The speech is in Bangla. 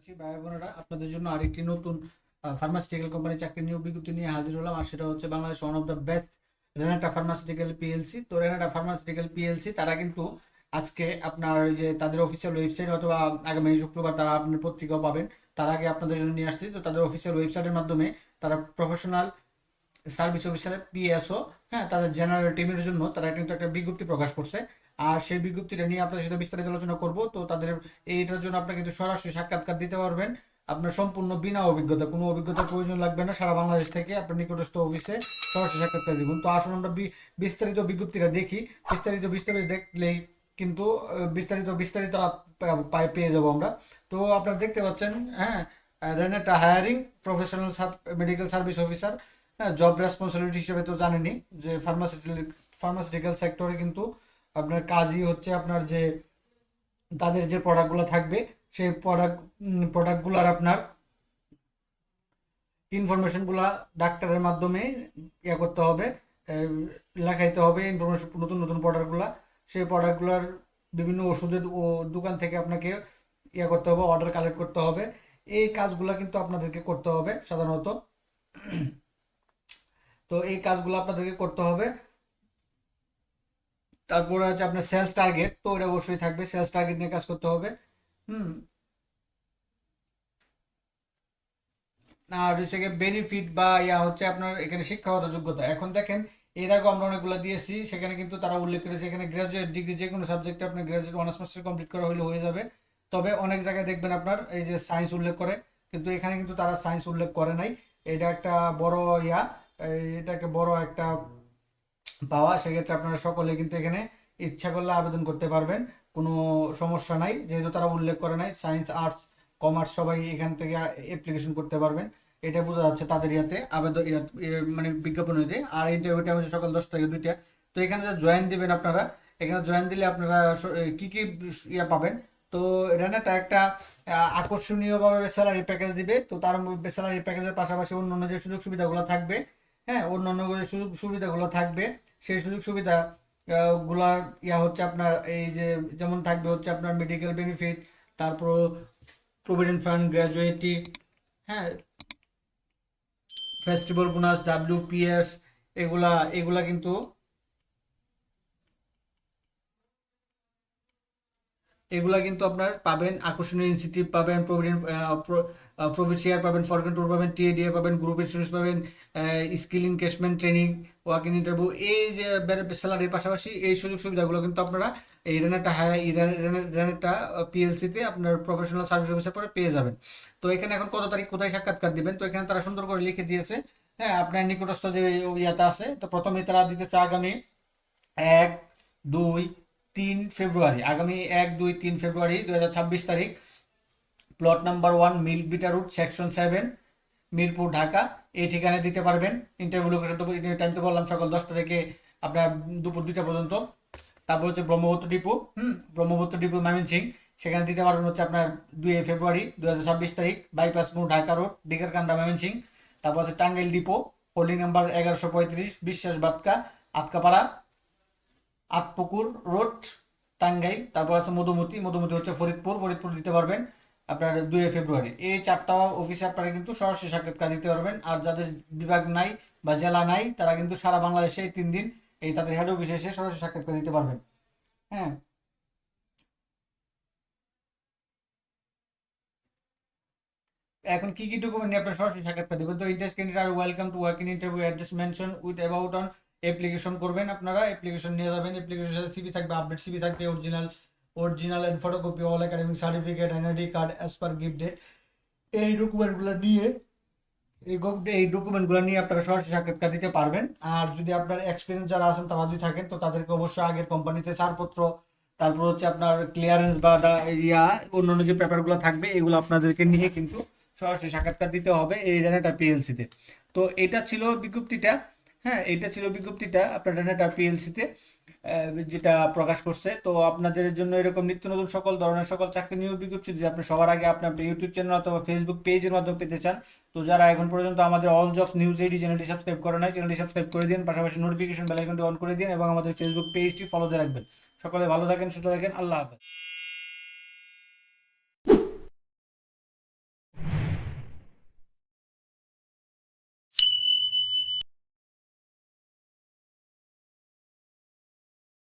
আছি ভাই বোনেরা আপনাদের জন্য আরেকটি নতুন ফার্মাসিউটিক্যাল কোম্পানি চাকরি নিয়োগ বিজ্ঞপ্তি নিয়ে হাজির হলাম। আর সেটা হচ্ছে Bangladesh one of the best Renata pharmaceutical PLC তো রেনাটা ফার্মাসিউটিক্যাল পিএলসি তারা কিন্তু আজকে আপনার যে তাদের অফিসিয়াল ওয়েবসাইট অথবা আগামী শুক্রবার তারা আপনার পত্রিকাও পাবেন। তার আগে আপনাদের জন্য নিয়ে আসছি। তো তাদের অফিসিয়াল ওয়েবসাইটের মাধ্যমে তারা প্রফেশনাল সার্ভিস অফিসার পিএসও হ্যাঁ তাদের জেনারেল টিমের জন্য তারা কিন্তু একটা বিজ্ঞপ্তি প্রকাশ করছে। আর সেই বিজ্ঞপ্তিটা নিয়ে আপনাদের সাথে বিস্তারিত আলোচনা করব। তো তাদের এইটার জন্য আপনি কিন্তু সরাসরি সাক্ষাৎকার দিতে পারবেন। আপনার সম্পূর্ণ বিনা অভিজ্ঞতা, কোনো অভিজ্ঞতার প্রয়োজন লাগবে না। সারা বাংলাদেশ থেকে আপনার নিকটস্থ অফিসে সরাসরি সাক্ষাৎকার দিবেন। তো আসুন আমরা বিস্তারিত বিজ্ঞপ্তিটা দেখি। বিস্তারিত বিস্তারিত দেখলেই কিন্তু বিস্তারিত বিস্তারিত পেয়ে যাব আমরা। তো আপনারা দেখতে পাচ্ছেন হ্যাঁ Renata hiring professional medical service officer হ্যাঁ জব রেসপন্সিবিলিটি হিসেবে তো জানেনই যে ফার্মাসিউটিক্যাল ফার্মাসিউটিক্যাল সেক্টরে কিন্তু আপনার কাজই হচ্ছে আপনার যে, তাদের যে প্রোডাক্টগুলো থাকবে, সেই প্রোডাক্ট প্রোডাক্টগুলোর আপনার ইনফরমেশনগুলো ডাক্তারের মাধ্যমে ইয়ে করতে হবে লেখাইতে হবে ইনফরমেশন নতুন নতুন প্রোডাক্টগুলো সেই প্রোডাক্টগুলোর বিভিন্ন ওষুধের দোকান থেকে আপনাকে ইয়ে করতে হবে অর্ডার কালেক্ট করতে হবে। এই কাজগুলো কিন্তু আপনাদেরকে করতে হবে সাধারণত। তো এই কাজগুলো আপনাদেরকে করতে হবে। তারপরে হচ্ছে আপনার সেলস টার্গেট তো এটা অবশ্যই থাকবে। সেলস টার্গেট নিয়ে কাজ করতে হবে। হুম। আর হচ্ছে বেনিফিট বা ইয়া হচ্ছে আপনার এখানে শিক্ষাগত যোগ্যতা। এখন দেখেন, এর আগে আমরা অনেকগুলো দিয়েছি। সেখানে কিন্তু তারা উল্লেখ করেছে, এখানে গ্রাজুয়েট ডিগ্রি যে কোনো সাবজেক্টে আপনার গ্রাজুয়েট অনার্স মাস্টার কমপ্লিট করা হলে হয়ে যাবে। তবে অনেক জায়গায় দেখবেন আপনার এই যে সায়েন্স উল্লেখ করে, কিন্তু এখানে কিন্তু তারা সায়েন্স উল্লেখ করে নাই। এটা একটা বড় ইয়া এটা একটা বড় একটা পাওয়া, সেক্ষেত্রে আপনারা সকলে কিন্তু এখানে ইচ্ছা করলে আবেদন করতে পারবেন। কোনো সমস্যা নাই, যেহেতু তারা উল্লেখ করে নাই, সায়েন্স, আর্টস, কমার্স সবাই এখান থেকে অ্যাপ্লিকেশন করতে পারবেন। এটা বোঝা যাচ্ছে তাদের ইয়াতে আবেদন ইয়ে মানে বিজ্ঞাপন হইতে। আর ইন্টারভিউটা হচ্ছে সকাল দশটা থেকে দুইটা। তো এখানে যা জয়েন দিবেন আপনারা, এখানে জয়েন দিলে আপনারা কি কি ইয়া পাবেন? তো রেনাটা একটা আকর্ষণীয়ভাবে স্যালারি প্যাকেজ দিবে। তো তার স্যালারি প্যাকেজের পাশাপাশি অন্যান্য যে সুযোগ সুবিধাগুলো থাকবে হ্যাঁ অন্যান্য যে সুযোগ সুবিধাগুলো থাকবে সেই সুযোগ সুবিধা গুলার ইয়া হচ্ছে আপনার এই যে যেমন থাকবে হচ্ছে আপনার মেডিকেল বেনিফিট তারপর প্রভিডেন্ট ফান্ড গ্র্যাজুয়েটি হ্যাঁ ফেস্টিভ্যাল বোনাস ডাব্লিউপিএস এগুলা এগুলা কিন্তু এগুলা কিন্তু আপনার পাবেন, আকর্ষণীয় ইনস্টিটিউট পাবেন প্রভিডেন্ট প্রফিট পাবেন ফরগেন ট্যুর পাবেন টিএডিএ পাবেন গ্রুপ ইন্স্যুরেন্স পাবেন skill enhancement training walk in interview এই যে স্যালারির পাশাপাশি এই সুযোগ সুবিধাগুলো কিন্তু আপনারা এই রেনেটা হাই রেনেটা পিএলসিতে আপনার প্রফেশনাল সার্ভিস অফিসার পরে পেয়ে যাবেন। তো এখানে এখন কত তারিখ, কোথায় সাক্ষাৎকার দিবেন? তো এখানে তারা সুন্দর করে লিখে দিয়েছে হ্যাঁ আপনার নিকটস্থ যে ইয়াটা আছে, তো প্রথমে তারা দিতেছে আগামী এক, দুই তিন ফেব্রুয়ারি, আগামী এক, দুই, তিন ফেব্রুয়ারি দু হাজার ছাব্বিশ তারিখ plot number one milk vita route section seven Mirpur, Dhaka. এই ঠিকানায় দিতে পারবেন। ইন্টারভিউ লোকেশন তো টাইম তো বললাম, সকাল দশটা থেকে আপনার দুপুর দুইটা পর্যন্ত। তারপর হচ্ছে ব্রহ্মপুত্র ডিপো, হুম, ব্রহ্মপুত্র ডিপো, ময়মনসিং। সেখানে দিতে পারবেন হচ্ছে আপনার দুই ফেব্রুয়ারি দু হাজার ছাব্বিশ তারিখ বাইপাস মোড়, ঢাকা রোড ডিগারকান্দা ময়মনসিং। তারপর হচ্ছে টাঙ্গাইল ডিপো হোল্ডিং নাম্বার এগারোশো পঁয়ত্রিশ, বিশ্বাস বাতকা, আতকাপাড়া। আতপুকুর রোড, টাঙ্গাইল, তারপর আছে মধুমতি মধুমতি হচ্ছে ফরিদপুর ফরিদপুর দিতে পারবেন আপনার দুই ফেব্রুয়ারি। এই চারটা অফিসে আপনারা কিন্তু সরাসরি সাক্ষাৎকার দিতে পারবেন, আর যাদের বিভাগ নাই বা জেলা নাই, তারা কিন্তু সারা বাংলাদেশে তিন দিন এই তাদের হেড অফিসে এসে সরাসরি সাক্ষাৎকার দিতে পারবেন। হ্যাঁ। এখন কি কি ডকুমেন্ট নিয়ে আপনার সরাসরি সাক্ষাৎকার দেবেন? তো interest candidate R welcome to work in interview address mention with about on application করবেন আপনারা অ্যাপ্লিকেশন নিয়ে যাবেন অ্যাপ্লিকেশন সাথে সিবি থাকবে আপডেট সিবি থাকবে original original and photocopy all academic certificate NID card as per gift date এই ডকুমেন্টগুলো নিয়ে, এই এই ডকুমেন্টগুলো নিয়ে আপনারা সরাসরি সাক্ষাৎকার দিতে পারবেন। আর যদি আপনার এক্সপিরিয়েন্স যারা আছেন, তারা যদি থাকেন, তো তাদেরকে অবশ্যই আগের কোম্পানিতে ছাড়পত্র, তারপর হচ্ছে আপনার ক্লিয়ারেন্স বা ইয়া, অন্যান্য যে পেপারগুলো থাকবে, এগুলো আপনাদেরকে নিয়ে কিন্তু সরাসরি সাক্ষাৎকার দিতে হবে এই রেনেটা পিএলসিতে তো এটা ছিল বিজ্ঞপ্তিটা। হ্যাঁ এটা ছিল বিজ্ঞপ্তিটা আপনার রেনেটা পিএলসিতে যেটা প্রকাশ করছে। তো আপনাদের জন্য এরকম নিত্য নতুন সকল ধরনের সকল চাকরি নিয়োগ বিজ্ঞপ্তি যদি আপনি সবার আগে আপনার ইউটিউব চ্যানেল অথবা ফেসবুক পেজের মাধ্যমে পেতে চান, তো যারা এখন পর্যন্ত আমাদের অল জবস নিউজ এইডি চ্যানেলটি সাবস্ক্রাইব করে নাই, চ্যানেলটি সাবস্ক্রাইব করে দিন, পাশাপাশি নোটিফিকেশন বেল আইকনটি অন করে দিন এবং আমাদের ফেসবুক পেজটি ফলো দিয়ে রাখবেন। সকলে ভালো থাকেন, সুস্থ থাকেন, আল্লাহ হাফেজ।